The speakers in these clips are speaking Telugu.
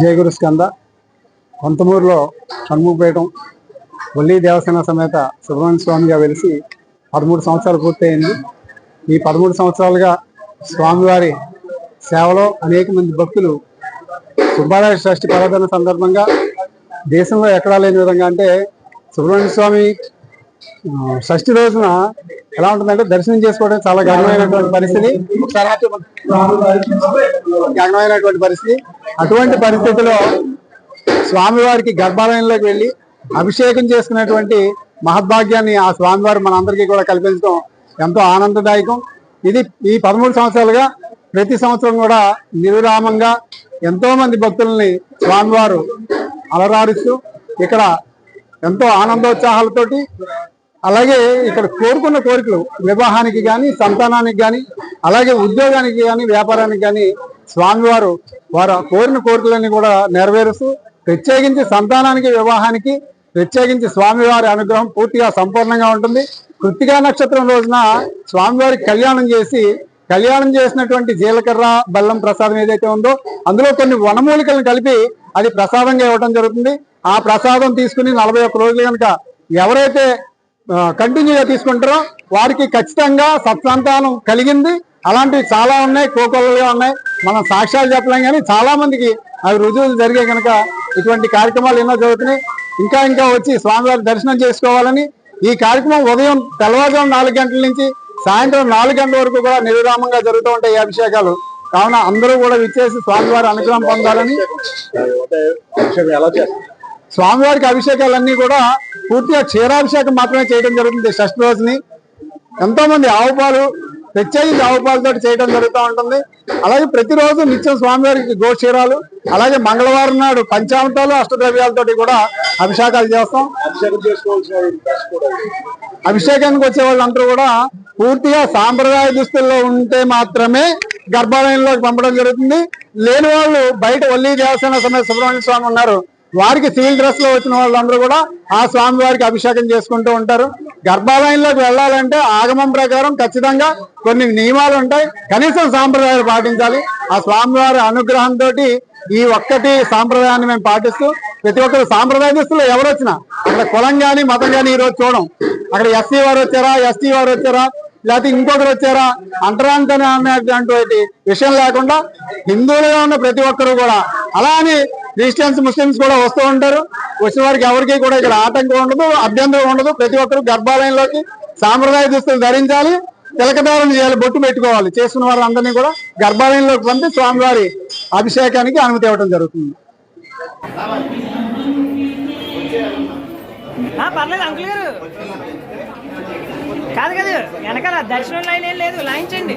జయగురు స్కంద కొంతమూరులో షణ్ముఖపేటం వల్లి దేవసేన సమేత సుబ్రహ్మణ్య స్వామిగా వెలిసి పదమూడు సంవత్సరాలు పూర్తయింది. ఈ పదమూడు సంవత్సరాలుగా స్వామివారి సేవలో అనేక మంది భక్తులు సుబ్బారాయ షష్ఠి పర్వదన సందర్భంగా దేశంలో ఎక్కడా లేని విధంగా అంటే సుబ్రహ్మణ్య స్వామి షష్ఠి రోజున ఎలా ఉంటుందంటే దర్శనం చేసుకోవడం చాలా గణమైనటువంటి పరిస్థితి. ఒకసారి గగనమైనటువంటి పరిస్థితి. అటువంటి పరిస్థితిలో స్వామివారికి గర్భాలయంలోకి వెళ్ళి అభిషేకం చేసుకునేటువంటి మహద్భాగ్యాన్ని ఆ స్వామివారు మనందరికీ కూడా కల్పించడం ఎంతో ఆనందదాయకం. ఇది ఈ పదమూడు సంవత్సరాలుగా ప్రతి సంవత్సరం కూడా నిర్విరామంగా ఎంతో మంది భక్తుల్ని స్వామివారు అలరారుస్తూ ఇక్కడ ఎంతో ఆనందోత్సాహాలతోటి అలాగే ఇక్కడ కోరుకున్న కోరికలు వివాహానికి కానీ సంతానానికి కానీ అలాగే ఉద్యోగానికి కానీ వ్యాపారానికి కానీ స్వామివారు వారు కోరిన కోరికలన్నీ కూడా నెరవేరుస్తూ ప్రత్యేకించి సంతానానికి వివాహానికి ప్రత్యేకించి స్వామివారి అనుగ్రహం పూర్తిగా సంపూర్ణంగా ఉంటుంది. కృతికా నక్షత్రం రోజున స్వామివారికి కళ్యాణం చేసి కళ్యాణం చేసినటువంటి జీలకర్ర బెల్లం ప్రసాదం ఏదైతే ఉందో అందులో కొన్ని వనమూలికలను కలిపి అది ప్రసాదంగా ఇవ్వడం జరుగుతుంది. ఆ ప్రసాదం తీసుకుని నలభై ఒక్క రోజులు కనుక ఎవరైతే కంటిన్యూగా తీసుకుంటారో. వారికి ఖచ్చితంగా సత్సంతానం కలిగింది. అలాంటివి చాలా ఉన్నాయి కోకొల్లగా ఉన్నాయి. మనం సాక్ష్యాలు చెప్పలేం కానీ చాలా మందికి అవి రుజువులు జరిగే కనుక ఇటువంటి కార్యక్రమాలు ఎన్నో జరుగుతున్నాయి. ఇంకా ఇంకా వచ్చి స్వామివారి దర్శనం చేసుకోవాలని ఈ కార్యక్రమం ఉదయం తెల్లవారుజాము నాలుగు గంటల నుంచి సాయంత్రం నాలుగు గంటల వరకు కూడా నిర్విరామంగా జరుగుతూ ఉంటాయి ఈ అభిషేకాలు. కావున అందరూ కూడా విచ్చేసి స్వామివారి అనుగ్రహం పొందాలని ఎలా చేస్తారు? స్వామివారికి అభిషేకాలన్నీ కూడా పూర్తిగా క్షీరాభిషేకం మాత్రమే చేయడం జరుగుతుంది షష్ఠి రోజుని. ఎంతో మంది ఆవు పాలు ప్రత్యేకించి ఆవు పాలతో చేయడం జరుగుతూ ఉంటుంది. అలాగే ప్రతిరోజు నిత్యం స్వామివారికి గోక్షీరాలు అలాగే మంగళవారం నాడు పంచామృతాలు అష్టద్రవ్యాలతోటి కూడా అభిషేకాలు చేస్తాం. అభిషేకానికి వచ్చే వాళ్ళందరూ కూడా పూర్తిగా సాంప్రదాయ దుస్తుల్లో ఉంటే మాత్రమే గర్భాలయంలోకి పంపడం జరుగుతుంది. లేని వాళ్ళు బయట వల్లి దేవసేన సమేత సుబ్రహ్మణ్య స్వామి ఉన్నారు. వారికి సివిల్ డ్రెస్లో వచ్చిన వాళ్ళందరూ కూడా ఆ స్వామి వారికి అభిషేకం చేసుకుంటూ ఉంటారు. గర్భాలయంలోకి వెళ్ళాలంటే ఆగమం ప్రకారం ఖచ్చితంగా కొన్ని నియమాలు ఉంటాయి. కనీసం సాంప్రదాయాలు పాటించాలి. ఆ స్వామివారి అనుగ్రహంతో ఈ ఒక్కటి సాంప్రదాయాన్ని మేము పాటిస్తూ ప్రతి ఒక్కరు సాంప్రదాయ దుస్తులు ఎవరు వచ్చినా అక్కడ కులం కానీ మతం కానీ ఈ రోజు చూడం. అక్కడ ఎస్సీ వారు వచ్చారా ఎస్టీ వారు వచ్చారా లేకపోతే ఇంకొకరు వచ్చారా అంటరాంతనే అనేటువంటి విషయం లేకుండా హిందువులుగా ఉన్న ప్రతి ఒక్కరు కూడా అలా అని క్రిస్టియన్స్ ముస్లిమ్స్ కూడా వస్తూ ఉంటారు. వచ్చిన వారికి ఎవరికి కూడా ఇక్కడ ఆటంకం ఉండదు అభ్యంతరం ఉండదు. ప్రతి ఒక్కరు గర్భాలయంలోకి సాంప్రదాయ దుస్తులు ధరించాలి తిలకధారణ చేయాలి బొట్టు పెట్టుకోవాలి. చేసుకున్న వారందరినీ కూడా గర్భాలయంలోకి పంపి స్వామివారి అభిషేకానికి అనుమతి ఇవ్వడం జరుగుతుంది. పర్లేదు అంకుల్ గారు. కాదు కదా వెనకాల దర్శనం లైన్ ఏం లేదు. లాయించండి.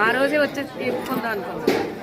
ఆ రోజే వచ్చి తీసుకుందాం అనుకున్నాను